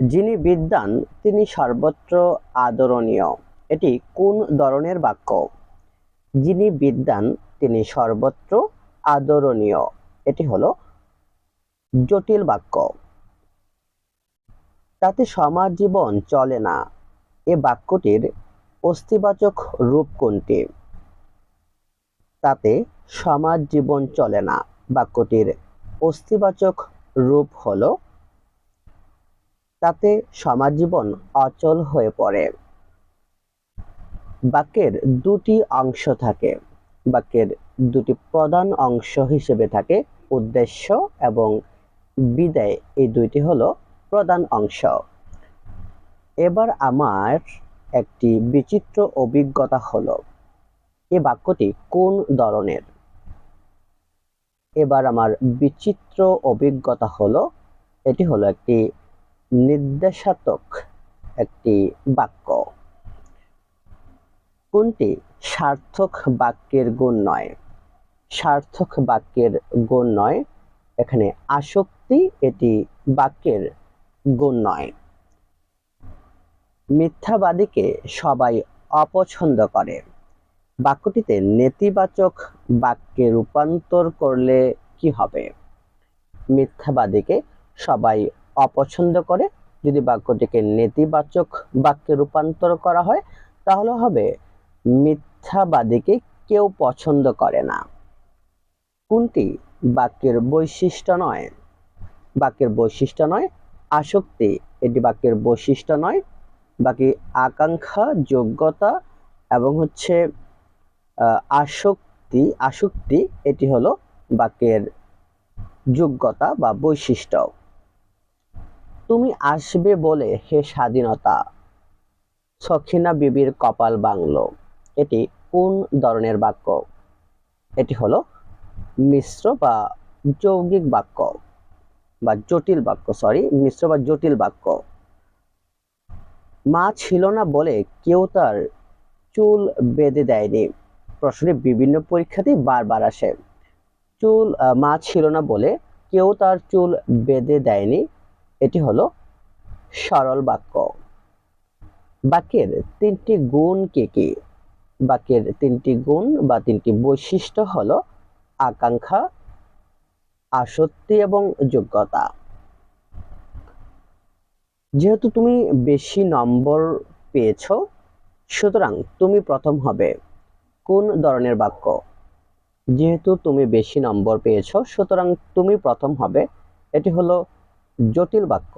যিনি বিদ্যান তিনি সর্বত্র আদরণীয়। এটি কোন ধরনের বাক্য? যিনি বিদ্যান তিনি সর্বত্র আদরণীয়। এটি হলো জটিল বাক্য। তাতে সমাজ জীবন চলে না। এ বাক্যটির অস্তিবাচক রূপ কোনটি? তাতে সমাজ জীবন চলে না। বাক্যটির অস্তিবাচক রূপ হলো তাতে সমাজ জীবন অচল হয়ে পড়ে। বাক্যের দুটি অংশ থাকে। বাক্যের দুটি প্রধান অংশ হিসেবে থাকে উদ্দেশ্য এবং বিদায়। এই দুইটি হলো প্রধান অংশ। এবার আমার একটি বিচিত্র অভিজ্ঞতা হলো, এ বাক্যটি কোন ধরনের? এবার আমার বিচিত্র অভিজ্ঞতা হলো, এটি হলো একটি নির্দেশাত্মক একটি বাক্য। কোনটি সার্থক বাক্যের গুণ নয়? সার্থক বাক্যের গুণ নয়। এখানে আসক্তি এটি বাক্যের গুণ নয়। মিথ্যাবাদীকে সবাই অপছন্দ করে। বাক্যটিতে নেতিবাচক বাক্যে রূপান্তর করলে কি হবে? মিথ্যাবাদীকে সবাই অপছন্দ করে। যদি বাক্যটিকে নেতিবাচক বাক্যে রূপান্তর করা হয়, তাহলে হবে মিথ্যাবাদীকে কেউ পছন্দ করে না। কোনটি? বাক্যের বৈশিষ্ট্য নয়। বাক্যের বৈশিষ্ট্য নয়, আসক্তি। এটি বাক্যের বৈশিষ্ট্য নয়। বাকি আকাঙ্ক্ষা, যোগ্যতা এবং হচ্ছে আসক্তি আসক্তি, এটি হলো বাক্যের যোগ্যতা বা বৈশিষ্ট্য। তুমি আসবে বলে হে স্বাধীনতা। সখিনা বিবির কপাল বাংলো এটি কোন ধরনের বাক্য? এটি হলো মিশ্র বা যৌগিক বাক্য বা জটিল বাক্য সরি মিশ্র বা জটিল বাক্য। মা ছিল না বলে কেউ তার চুল বেঁধে দেয়নি। প্রশ্নে বিভিন্ন পরীক্ষাতেই বারবার আসে। চুল মা ছিল না বলে কেউ তার চুল বেঁধে দেয়নি। এটি হলো সরল বাক্য। বাক্যের তিনটি গুণ কি কি? বাক্যের তিনটি গুণ বা তিনটি বৈশিষ্ট্য হলো আকাঙ্ক্ষা, আসক্তি এবং যোগ্যতা। যেহেতু তুমি বেশি নম্বর পেয়েছ, সুতরাং তুমি প্রথম হবে কোন ধরনের বাক্য? যেহেতু তুমি বেশি নম্বর পেয়েছ, সুতরাং তুমি প্রথম হবে। এটি হলো জটিল বাক্য।